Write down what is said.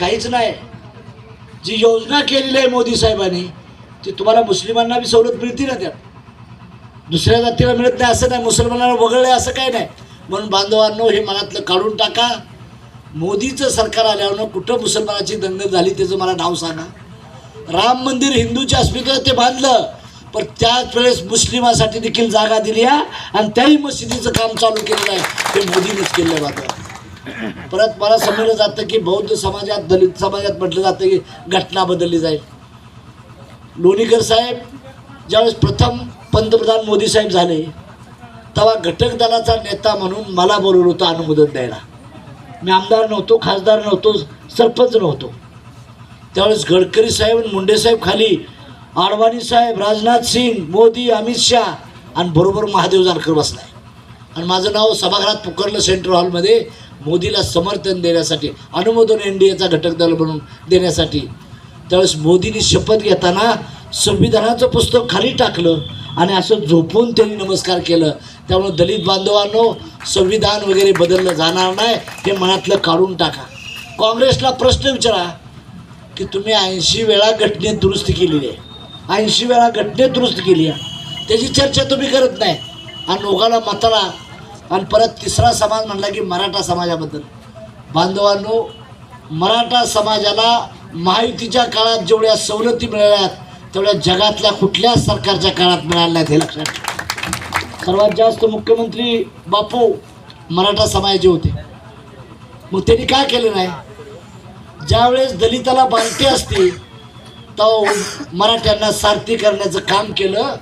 काहीच नाही. जी योजना केलेली आहे मोदी साहेबांनी ती तुम्हाला मुस्लिमांना बी सवलत मिळते ना त्यात. दुसऱ्या जातीला मिळत नाही असं नाही. मुसलमानांना वगळलं असं काही नाही. म्हणून बांधवांनो हे मनातलं काढून टाका. मोदीचं सरकार आल्यावर कुठं मुसलमानाची दंगल झाली त्याचं मला नाव सांगा. राम मंदिर हिंदूच्या अस्मितेत ते बांधलं. पण त्याच वेळेस मुस्लिमासाठी देखील जागा दिली आणि त्याही मशिदीचं काम चालू केलेलं आहे. ते मोदीनेच केलं आहे परत मला समजलं जातं की बौद्ध समाजात दलित समाजात म्हटलं जातं की घटना बदलली जाईल. लोणीकर साहेब ज्यावेळेस प्रथम पंतप्रधान मोदी साहेब झाले तेव्हा घटक दलाचा नेता म्हणून मला बोलवलं होतं अनुमोदन द्यायला. मी आमदार नव्हतो खासदार नव्हतो सरपंच नव्हतो. त्यावेळेस गडकरी साहेब आणि मुंडे साहेब खाली आडवाणी साहेब राजनाथ सिंग मोदी अमित शहा आणि बरोबर महादेव जानकर बसलाय. आणि माझं नाव सभागृहात पुकारलं सेंट्रल हॉलमध्ये मोदीला समर्थन देण्यासाठी अनुमोदन एन डी एचा घटक दल म्हणून देण्यासाठी. त्यावेळेस मोदींनी शपथ घेताना संविधानाचं पुस्तक खाली टाकलं आणि असं झोपून त्यांनी नमस्कार केलं. त्यामुळं दलित बांधवांनो संविधान वगैरे बदललं जाणार नाही हे मनातलं काढून टाका. काँग्रेसला प्रश्न विचारा की तुम्ही ऐंशी वेळा घटनेत दुरुस्ती केलेली आहे. ऐंशी वेळा घटनेत दुरुस्ती केली आहे. त्याची चर्चा तुम्ही करत नाही. आणि लोकांना मताला आणि परत तिसरा समाज म्हणला की मराठा समाजाबद्दल. बांधवांनो मराठा समाजाला महायुतीच्या काळात जेवढ्या सवलती मिळाल्यात तेवढ्या जगातल्या कुठल्याच सरकारच्या काळात मिळाल्या आहेत हे लक्षात सर्वात जास्त मुख्यमंत्री बापू मराठा समाजाचे होते. मग त्यांनी काय केलं नाही? ज्यावेळेस दलिताला बांधते असते तेव्हा मराठ्यांना सारथी करण्याचं काम केलं